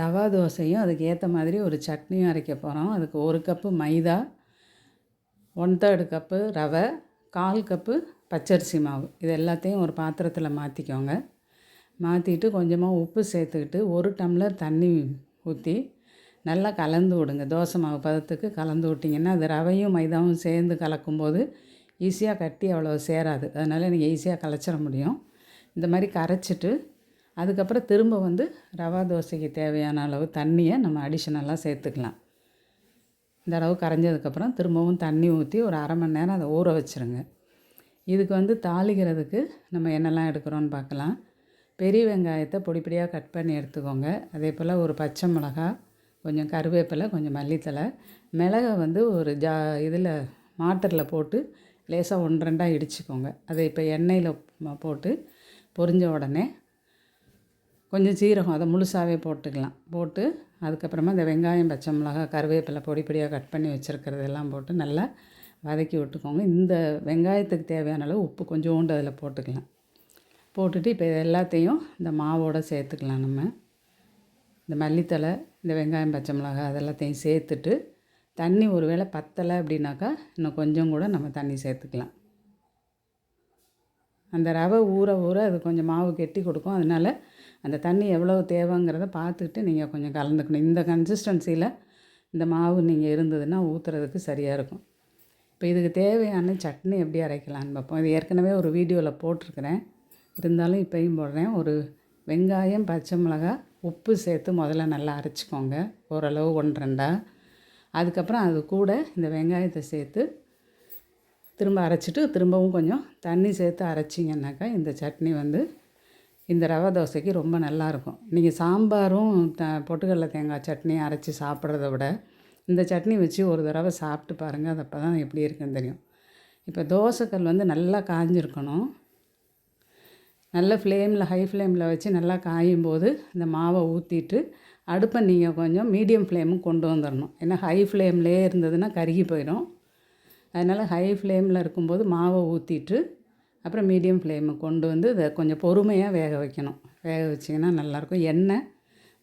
ரவா தோசையும் அதுக்கு ஏற்ற மாதிரி ஒரு சட்னியும் அரைக்க போகிறோம் அதுக்கு ஒரு கப்பு மைதா ஒன் தேர்டு கப்பு ரவை கால் கப்பு பச்சரிசி மாவு. இது எல்லாத்தையும் ஒரு பாத்திரத்தில் மாற்றிக்கோங்க மாற்றிட்டு கொஞ்சமாக உப்பு சேர்த்துக்கிட்டு ஒரு டம்ளர் தண்ணி ஊற்றி நல்லா கலந்து விடுங்க. தோசை மாவு பதத்துக்கு கலந்து விட்டிங்கன்னா அது ரவையும் மைதாவும் சேர்ந்து கலக்கும்போது ஈஸியாக கட்டி அவ்வளோ சேராது. அதனால் நீங்கள் ஈஸியாக கலைச்சிட முடியும். இந்த மாதிரி கரைச்சிட்டு அதுக்கப்புறம் திரும்ப வந்து ரவா தோசைக்கு தேவையான அளவு தண்ணியை நம்ம அடிஷ்னலாக சேர்த்துக்கலாம். இந்த அளவு கரைஞ்சதுக்கப்புறம் திரும்பவும் தண்ணி ஊற்றி ஒரு அரை மணி நேரம் அதை ஊற வச்சுருங்க. இதுக்கு வந்து தாளிக்கிறதுக்கு நம்ம என்னெல்லாம் எடுக்கிறோன்னு பார்க்கலாம். பெரிய வெங்காயத்தை பொடி பொடியாக கட் பண்ணி எடுத்துக்கோங்க. அதே போல் ஒரு பச்சை மிளகா கொஞ்சம் கருவேப்பிலை கொஞ்சம் மல்லித்தலை மிளகை வந்து ஒரு ஜா இதில் மாட்டரில் போட்டு லேசாக ஒன்று ரெண்டாக இடிச்சுக்கோங்க. அதை இப்போ எண்ணெயில் போட்டு பொரிஞ்ச உடனே கொஞ்சம் சீரகம் அதை முழுசாகவே போட்டுக்கலாம். போட்டு அதுக்கப்புறமா இந்த வெங்காயம் பச்சை மிளகா கருவேப்பிலை பொடி பொடியாக கட் பண்ணி வச்சுருக்கிறதெல்லாம் போட்டு நல்லா வதக்கி விட்டுக்கோங்க. இந்த வெங்காயத்துக்கு தேவையான அளவு உப்பு கொஞ்சோண்டு அதில் போட்டுக்கலாம். போட்டுட்டு இப்போ எல்லாத்தையும் இந்த மாவோடு சேர்த்துக்கலாம் நம்ம. இந்த மல்லித்தலை இந்த வெங்காயம் பச்சை மிளகா அதெல்லாத்தையும் சேர்த்துட்டு தண்ணி ஒரு வேளை பத்தலை அப்படின்னாக்கா இன்னும் கொஞ்சம் கூட நம்ம தண்ணி சேர்த்துக்கலாம். அந்த ரவை ஊற ஊற அது கொஞ்சம் மாவு கெட்டி கொடுக்கும். அதனால் அந்த தண்ணி எவ்வளோ தேவைங்கிறத பார்த்துக்கிட்டு நீங்கள் கொஞ்சம் கலந்துக்கணும். இந்த கன்சிஸ்டன்சியில் இந்த மாவு நீங்கள் இருந்ததுன்னா ஊற்றுறதுக்கு சரியாக இருக்கும். இப்போ இதுக்கு தேவையான சட்னி எப்படி அரைக்கலான்னு பார்ப்போம். இது ஏற்கனவே ஒரு வீடியோவில் போட்டிருக்கிறேன். இருந்தாலும் இப்போயும் போடுறேன். ஒரு வெங்காயம் பச்சை மிளகா உப்பு சேர்த்து முதல்ல நல்லா அரைச்சிக்கோங்க. ஓரளவு ஒன்று ரெண்டாக அதுக்கப்புறம் அது கூட இந்த வெங்காயத்தை சேர்த்து திரும்ப அரைச்சிட்டு திரும்பவும் கொஞ்சம் தண்ணி சேர்த்து அரைச்சிங்கன்னாக்கா இந்த சட்னி வந்து இந்த ரவை தோசைக்கு ரொம்ப நல்லாயிருக்கும். நீங்கள் சாம்பாரும் த பொட்டுக்கடலை தேங்காய் சட்னியும் அரைச்சி சாப்பிட்றத விட இந்த சட்னி வச்சு ஒரு தடவை சாப்பிட்டு பாருங்கள் அது அப்போ தான் எப்படி இருக்குன்னு தெரியும். இப்போ தோசைக்கல் வந்து நல்லா காஞ்சிருக்கணும். நல்ல ஃப்ளேமில் ஹை ஃப்ளேமில் வச்சு நல்லா காயும் போது இந்த மாவை ஊற்றிட்டு அடுப்பை நீங்கள் கொஞ்சம் மீடியம் ஃப்ளேமுக்கு கொண்டு வந்துடணும். ஏன்னா ஹை ஃப்ளேம்லேயே இருந்ததுன்னா கருகி போயிடும். அதனால் ஹை ஃப்ளேமில் இருக்கும்போது மாவை ஊற்றிட்டு அப்புறம் மீடியம் ஃப்ளேமுக்கு கொண்டு வந்து இதை கொஞ்சம் பொறுமையாக வேக வைக்கணும். வேக வச்சிங்கன்னா நல்லாயிருக்கும். எண்ணெய்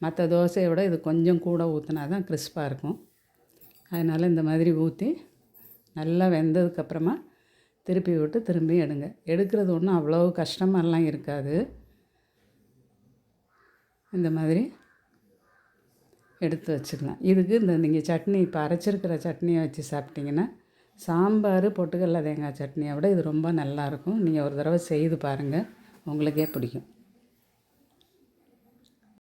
மற்ற தோசையை விட இது கொஞ்சம் கூட ஊற்றினா தான் கிறிஸ்பாக இருக்கும். அதனால் இந்த மாதிரி ஊற்றி நல்லா வெந்ததுக்கப்புறமா திருப்பி விட்டு திரும்பி எடுங்க. எடுக்கிறது ஒன்றும் அவ்வளோ கஷ்டமாலாம் இருக்காது. இந்த மாதிரி எடுத்து வச்சுக்கலாம். இதுக்கு இந்த நீங்கள் சட்னி இப்போ அரைச்சிருக்கிற சட்னியை வச்சு சாப்பிட்டிங்கன்னா சாம்பார் பொட்டுக்கடல தேங்காய் சட்னியை விட இது ரொம்ப நல்லாயிருக்கும் நீங்கள் ஒரு தடவை செய்து பாருங்கள் உங்களுக்கே பிடிக்கும்.